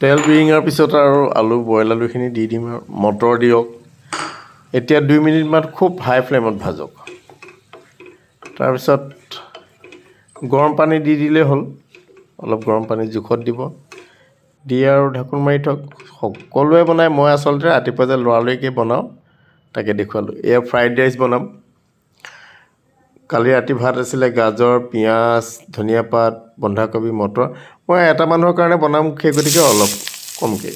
তেল বিৰিঙাৰ পিছত আৰু আলু বইল আলুখিনি দি দিম আৰু। মটৰ দিয়ক। এতিয়া দুই মিনিটমান খুব হাই ফ্লেমত ভাজক। তাৰপিছত গৰম পানী দি দিলেই হ'ল। অলপ গৰম পানী জোখত দিব। দি আৰু ঢাকোন মাৰি থওক। সকলোৱে বনায় মই আচলতে ৰাতিপুৱা যে লৰালৰিকৈ বনাওঁ তাকে দেখুৱালোঁ। এয়া ফ্ৰাইড ৰাইচ বনাম। কালি ৰাতি ভাত আছিলে গাজৰ পিঁয়াজ ধনিয়া পাত বন্ধাকবি মটৰ। মই এটা মানুহৰ কাৰণে বনাম সেই গতিকে অলপ কমকৈ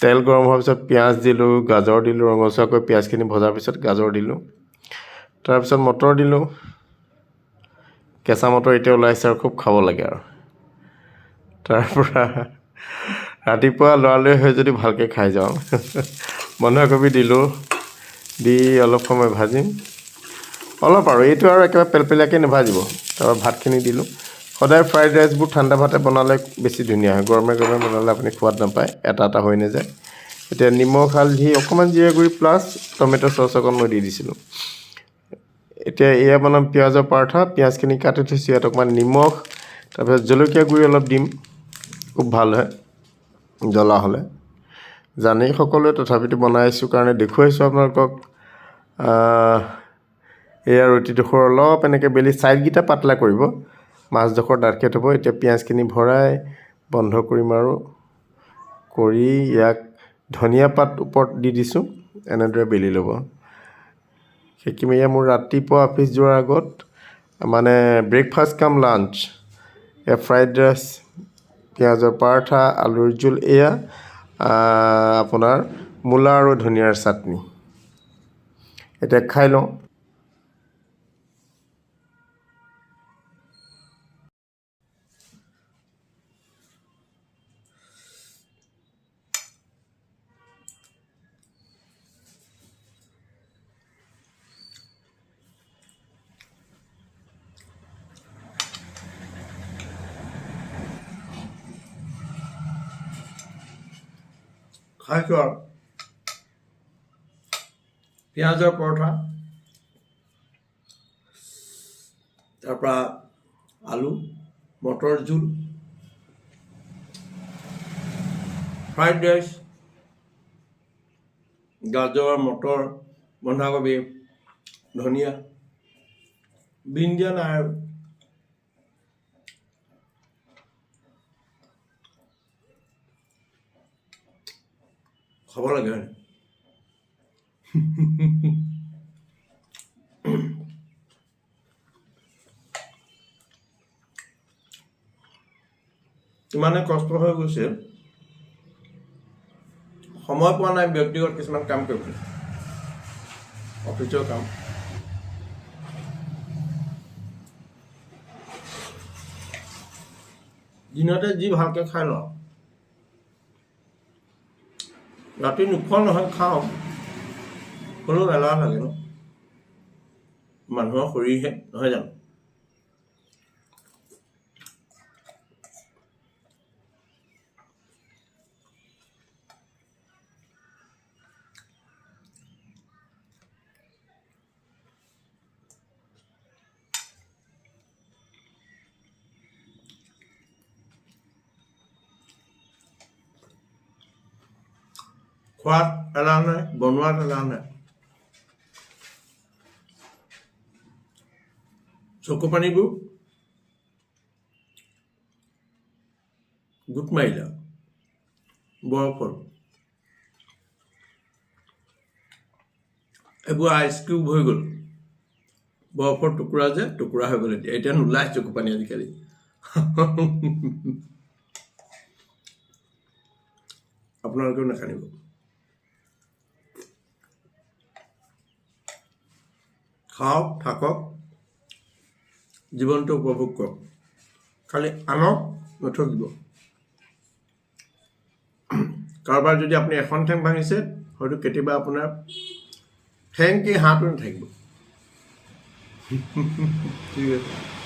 তেল গৰম হোৱাৰ পিছত পিঁয়াজ দিলোঁ গাজৰ দিলোঁ ৰঙচুৱাকৈ পিঁয়াজখিনি ভজাৰ পিছত গাজৰ দিলোঁ। তাৰপিছত মটৰ দিলোঁ। কেঁচা মটৰ এতিয়া ওলাইছে আৰু খুব খাব লাগে আৰু। তাৰপৰা ৰাতিপুৱা লৰালৰি হৈ যদি ভালকৈ খাই যাওঁ বন্ধাকবি দিলোঁ। দি অলপ সময় ভাজিম। অলপ আৰু এইটো আৰু একেবাৰে পেলপেলীয়াকৈ নাভাজিব। তাৰপৰা ভাতখিনি দিলোঁ। সদায় ফ্ৰাইড ৰাইচবোৰ ঠাণ্ডা ভাতে বনালে বেছি ধুনীয়া হয়। গৰমে গৰমে বনালে আপুনি সোৱাদ নাপায়। এটা এটা হৈ নাযায়। এতিয়া নিমখ হালধি অকণমান জিৰা গুড়ি প্লাছ টমেট' চচ অকণ মই দি দিছিলোঁ। এতিয়া এয়া বনাম পিঁয়াজৰ পৰঠা। পিঁয়াজখিনি কাটি থৈছোঁ ইয়াত অকণমান নিমখ। তাৰপিছত জলকীয়া গুড়ি অলপ দিম। খুব ভাল হয়। জ্বলা হ'লে। জানেই সকলোৱে তথাপিতো বনাইছোঁ কাৰণে দেখুৱাইছোঁ আপোনালোকক। এয়া ৰুটিডোখৰ অলপ এনেকৈ বেলি ছাইডকেইটা পাতলা কৰিব। মাজডোখৰ ডাঠকৈ থ'ব এতিয়া পিঁয়াজখিনি ভৰাই বন্ধ কৰিম আৰু কৰি ইয়াক ধনিয়া পাত ওপৰত দি দিছোঁ এনেদৰে বেলি ল'ব। সেইখিনি এয়া মোৰ ৰাতিপুৱা অফিচ যোৱাৰ আগত মানে ব্ৰেকফাষ্ট কাম লাঞ্চ এয়া ফ্ৰাইড ৰাইচ পিঁয়াজৰ পৰঠা আলুৰ জোল এয়া আপোনাৰ মূলা আৰু ধনিয়াৰ চাটনি। এতিয়া খাই লওঁ খাইছোঁ আৰু পিঁয়াজৰ পৰঠা তাৰপৰা আলু মটৰ জোল ফ্ৰাইড ৰাইচ গাজৰ মটৰ বন্ধাকবি ধনিয়া বিন দিয়া নাই আৰু খাব লাগে ইমানে কষ্ট হৈ গৈছে। সময় পোৱা নাই ব্যক্তিগত কিছুমান কাম কৰিবলৈ অফিচৰ কাম। দিনতে যি ভালকৈ খাই লওঁ। ৰাতি নোখোৱা নহয় খাওঁ। হ'লেও এলাহ লাগে ন? মানুহৰ শৰীৰহে নহয় জানো? খোৱাত এলাহ নাই বনোৱাত এলাহ নাই। চকু পানীবোৰ গোট মাৰিলে বৰফৰ এইবোৰ আইচ কিউব হৈ গ'ল। বৰফৰ টুকুৰা যে টুকুৰা হৈ গ'ল এতিয়া। এতিয়া নোলায় চকু পানী আজিকালি। আপোনালোকেও নাখানিব খাওক থাকক। জীৱনটো উপভোগ কৰক। খালি আনক নঠগিব কাৰোবাৰ যদি আপুনি এখন ঠেং ভাঙিছে, হয়তো কেতিয়াবা আপোনাৰ ঠেং কি হাঁহটো নাথাকিব। ঠিক আছে।